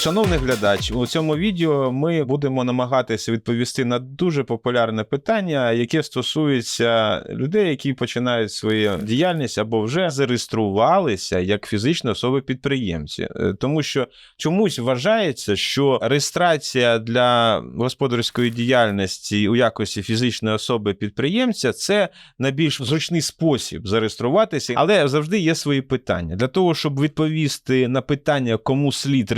Шановний глядач, у цьому відео ми будемо намагатися відповісти на дуже популярне питання, яке стосується людей, які починають свою діяльність або вже зареєструвалися як фізичні особи-підприємці. Е, Тому що чомусь вважається, що реєстрація для господарської діяльності у якості фізичної особи-підприємця це найбільш зручний спосіб зареєструватися, але завжди є свої питання. Для того, щоб відповісти на питання, кому слід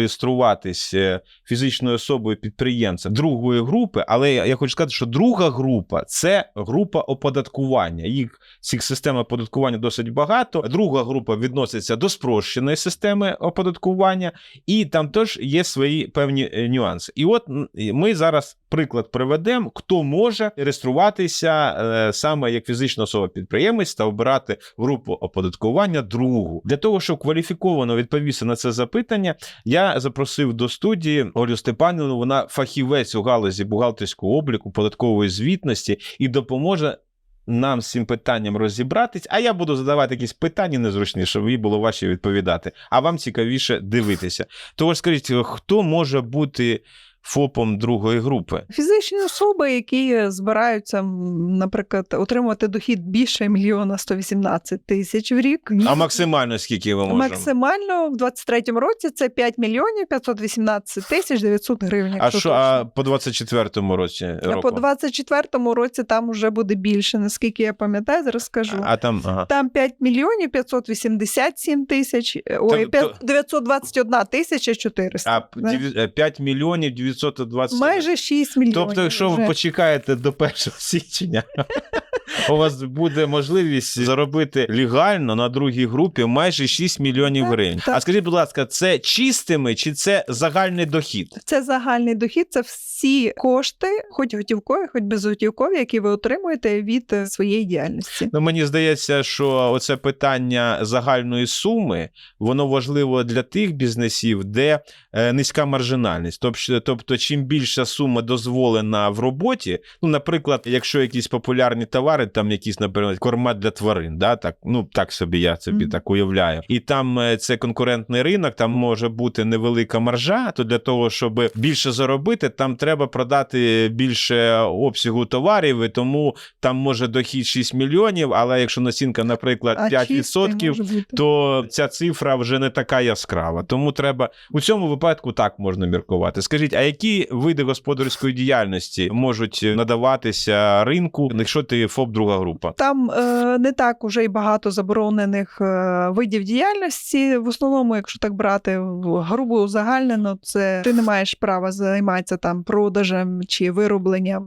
реєструватися фізичною особою підприємцем другої групи, але я я хочу сказати, що друга група це група оподаткування. Їх цих систем оподаткування досить багато. Друга група відноситься до спрощеної системи оподаткування, і там теж є свої певні е, нюанси. І от ми зараз приклад приведемо, хто може реєструватися е, саме як фізична особа підприємець та обирати групу оподаткування другу. Для того, щоб кваліфіковано відповісти на це запитання, я запросив до студії Олю Степанівну. Вона фахівець у галузі бухгалтерського обліку, податкової звітності і допоможе. Нам з цим питанням розібратись, а я буду задавати якісь питання незручні, щоб їй було важче відповідати, а вам цікавіше дивитися. Тож скажіть, хто може бути ФОПом другої групи? Фізичні особи, які збираються, наприклад, отримувати дохід більше мільйона 118 тисяч в рік. А максимально скільки ви можете? Максимально в 23-му році це 5 мільйонів 518 тисяч 900 гривень. А що а по 24-му році А по 24-му році там вже буде більше, наскільки я пам'ятаю, зараз скажу. А там ага. Там 5 мільйонів 587 тисяч, е, ой, Там, то- 921 тисяча 400. а Да. 5 мільйонів 920 Майже 6 мільйонів. Тобто, якщо ви почекаєте до 1 січня, у вас буде можливість заробити легально на другій групі майже 6 мільйонів гривень. так. А скажіть, будь ласка, це чистими чи це загальний дохід? Це загальний дохід, це всі кошти, хоч готівкові, хоч безготівкові, які ви отримуєте від е, своєї діяльності. Ну, мені здається, що оце питання загальної суми, воно важливо для тих бізнесів, де е, низька маржинальність. Тобто, тобто, чим більша сума дозволена в роботі, ну, наприклад, якщо якісь популярні товари, там якісь, наприклад, корма для тварин, да, так, ну так собі я собі Мгм. так уявляю. І там е, це конкурентний ринок, там може бути невелика маржа, то для того, щоб більше заробити, там треба продати більше обсягу товарів, і тому там може дохід 6 мільйонів, але якщо націнка, наприклад, А 5%, чистий то ця цифра вже не така яскрава. Тому треба у цьому випадку так можна міркувати. Скажіть, а які види господарської діяльності можуть надаватися ринку, якщо ти ФОП друга група? Там е, не так уже й багато заборонених е, видів діяльності. В основному, якщо так брати грубо узагальнено, це ти не маєш права займатися там продажем чи виробленням,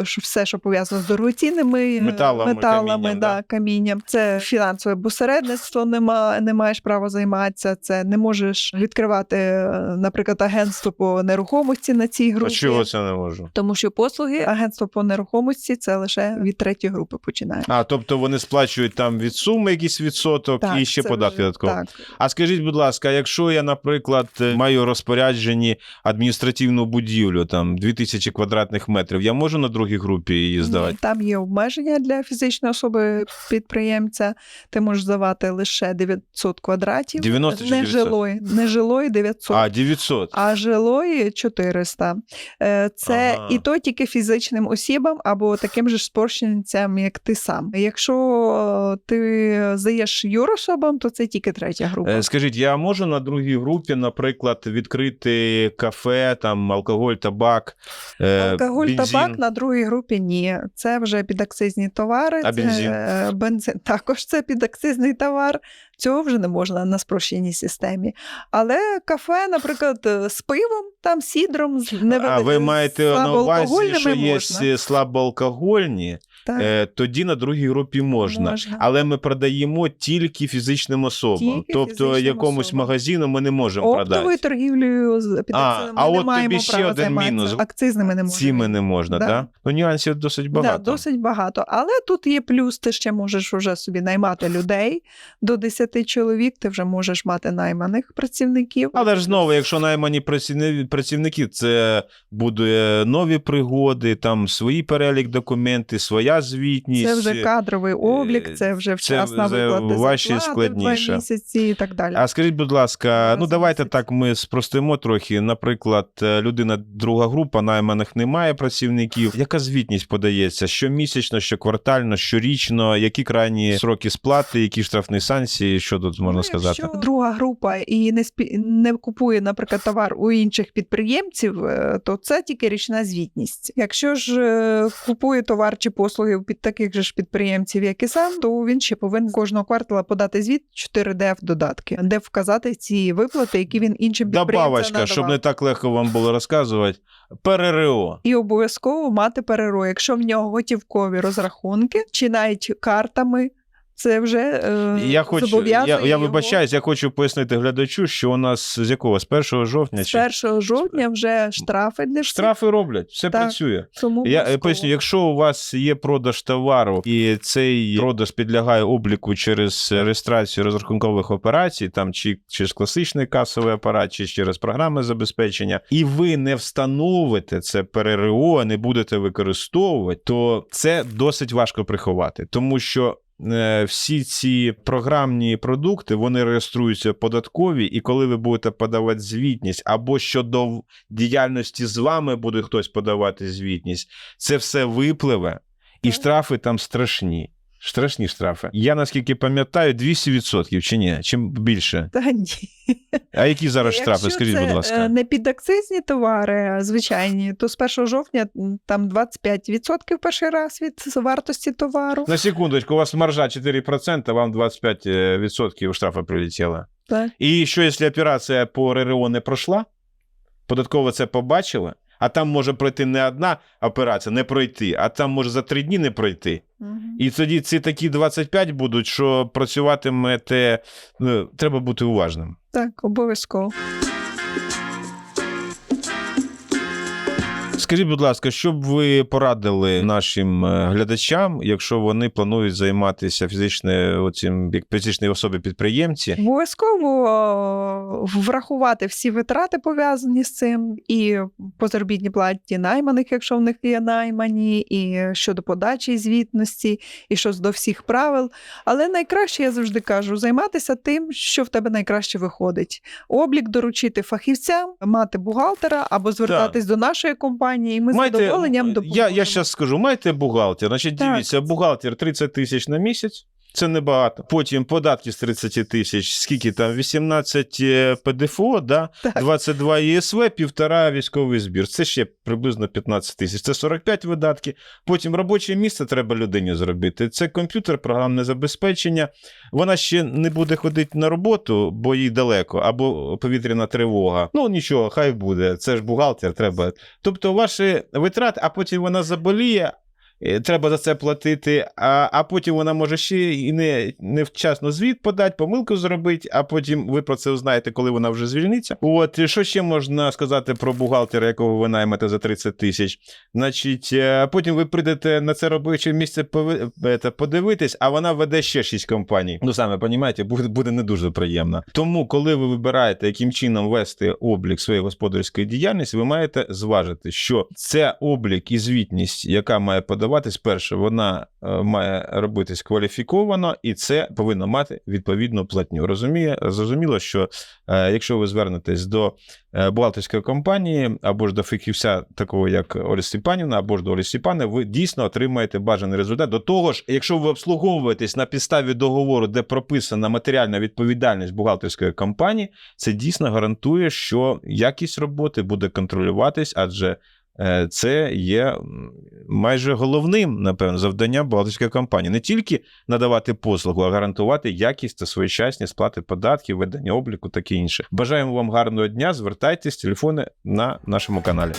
все, що пов'язано з дорогоцінними е, Металами, металами камінням, да, да. камінням. Це фінансове посередництво, нема, не маєш права займатися. Це не можеш відкривати, е, наприклад, агентство по нерухомості на цій групі. А чого це не можу? Тому що послуги агентства по нерухомості це лише від третьої групи починає. А, тобто вони сплачують там від суми якийсь відсоток і ще податки додатково. Так. А скажіть, будь ласка, якщо я, наприклад, маю у розпорядженні адміністративну будівлю, там 2000 квадратних метрів, я можу на другій групі її здавати? Там є обмеження для фізичної особи підприємця. Ти можеш здавати лише 900 квадратів. 90 чи не 900? жилої, не жилої 900. А, 900. А жилої 400. Е, Це Ага. і то тільки фізичним осібам або таким же спорщенцям, як ти сам. Якщо е, ти здаєш юрособам, то це тільки третя група. Е, Скажіть, я можу на другій групі, наприклад, відкрити кафе, там алкоголь, табак, Алкоголь, бензин? табак на другій групі ні. Це вже підакцизні товари. А це, бензин? е, бензин також це підакцизний товар. Цього вже не можна на спрощеній системі. Але кафе, наприклад, е, з пивом, там сідром, з невели... А ви маєте на увазі, що є можна. слабоалкогольні, Так, е, тоді на другій групі можна. можна. Але ми продаємо тільки фізичним особам. Тільки тобто фізичним якомусь особам. магазину ми не можемо Оптовою продати. торгівлею з а не от маємо тобі ще один мінус. Акцизними не можемо. Цими не можна, Да. да. Ну, нюансів досить багато. Да, досить багато. Але тут є плюс, ти ще можеш вже собі наймати людей до 10 чоловік, ти вже можеш мати найманих працівників. Але ж знову, якщо наймані працівни- працівники, це буде нові пригоди, там свій перелік документів, своя звітність. Це вже кадровий облік, це вже вчасна це виплата важче, зарплати два місяці і так далі. А скажіть, будь ласка, ну давайте так ми спростимо трохи. Наприклад, е, людина друга група, найманих немає працівників. Яка звітність подається? Щомісячно, щоквартально, щорічно, які крайні сроки сплати, які штрафні санкції? Що тут можна Ну, сказати? Якщо друга група і не спі... не купує, наприклад, товар у інших підприємців, е, то це тільки річна звітність. Якщо ж е, купує товар чи послуги під таких же ж підприємців, як і сам, то він ще повинен кожного квартала подати звіт 4DF додатки, де вказати ці виплати, які він іншим підприємцям Добавочка, надавав. щоб не так легко вам було розказувати. ПРРО. І обов'язково мати ПРРО. Якщо в нього готівкові розрахунки, чи навіть картами, це вже е, Я хочу, зобов'язує я, я його. вибачаюсь, я хочу пояснити глядачу, що у нас з якого? З 1 жовтня З 1 жовтня вже штрафи для всіх. штрафи роблять, все Так. працює. Тому Я е, поясню, якщо у вас є продаж товару, і цей продаж підлягає обліку через реєстрацію розрахункових операцій, там чи через класичний касовий апарат, чи через програми забезпечення, і ви не встановите це ПРРО, не будете використовувати, то це досить важко приховати, тому що. Е, Всі ці програмні продукти вони реєструються податкові, і коли ви будете подавати звітність, або щодо діяльності з вами буде хтось подавати звітність, це все випливе, і штрафи там страшні. Страшні штрафи. Я наскільки пам'ятаю, 200% чи ні? Чим більше. Та ні. А які зараз штрафи? Скажіть, це, будь е, ласка. Не підакцизні товари, звичайні, то з 1 жовтня там 25% перший раз від вартості товару. На секундочку, у вас маржа 4%, вам 25% штрафа прилетіло. Так. І що, якщо операція по РРО не пройшла, податково це побачила, а там може пройти не одна операція, не пройти, а там може за три дні не пройти. Угу. І тоді ці такі 25 будуть, що працюватимете. Ну, треба бути уважним. Так, обов'язково. Скажіть, будь ласка, що б ви порадили нашим е, глядачам, якщо вони планують займатися фізичною оцим як фізичної особи підприємці? Обов'язково е, врахувати всі витрати пов'язані з цим, і по заробітній платі найманих, якщо в них є наймані, і щодо подачі звітності, і що до всіх правил. Але найкраще, я завжди кажу, займатися тим, що в тебе найкраще виходить. Облік доручити фахівцям, мати бухгалтера або звертатись до нашої компанії, і ми з задоволенням допоможемо. я, я зараз скажу, майте бухгалтер. Значить, Так. дивіться, бухгалтер 30 тисяч на місяць. Це небагато. Потім податки з 30 тисяч, скільки там? 18 е, ПДФО, да? Так. 22 ЄСВ, півтора військовий збір. Це ще приблизно 15 тисяч. Це 45 видатки. Потім робоче місце треба людині зробити. Це комп'ютер, програмне забезпечення. Вона ще не буде ходити на роботу, бо їй далеко, або повітряна тривога. Ну нічого, хай буде. Це ж бухгалтер, треба. Тобто, ваші витрати, а потім вона заболіє. Е, Треба за це платити, а, а потім вона може ще і не, невчасно звіт подати, помилку зробити, а потім ви про це узнаєте, коли вона вже звільниться. От що ще можна сказати про бухгалтера, якого ви наймете за 30 тисяч? Значить, е, потім ви прийдете на це робоче місце подивитись, а вона веде ще 6 компаній. Ну саме розумієте, буде, не дуже приємно. Тому, коли ви вибираєте, яким чином вести облік своєї господарської діяльності, ви маєте зважити, що це облік і звітність, яка має подаватись, перше, вона е, має робитись кваліфіковано, і це повинно мати відповідну платню. Розуміє, зрозуміло, що е, якщо ви звернетесь до е, бухгалтерської компанії або ж до фахівця, такого як Оля Степанівна, або ж до Олі Степани, ви дійсно отримаєте бажаний результат. До того ж, якщо ви обслуговуєтесь на підставі договору, де прописана матеріальна відповідальність бухгалтерської компанії, це дійсно гарантує, що якість роботи буде контролюватись, адже це є майже головним, напевно, завданням бухгалтерської компанії. Не тільки надавати послугу, а гарантувати якість та своєчасні сплати податків, ведення обліку, таке інше. Бажаємо вам гарного дня. Звертайтесь, телефони на нашому каналі.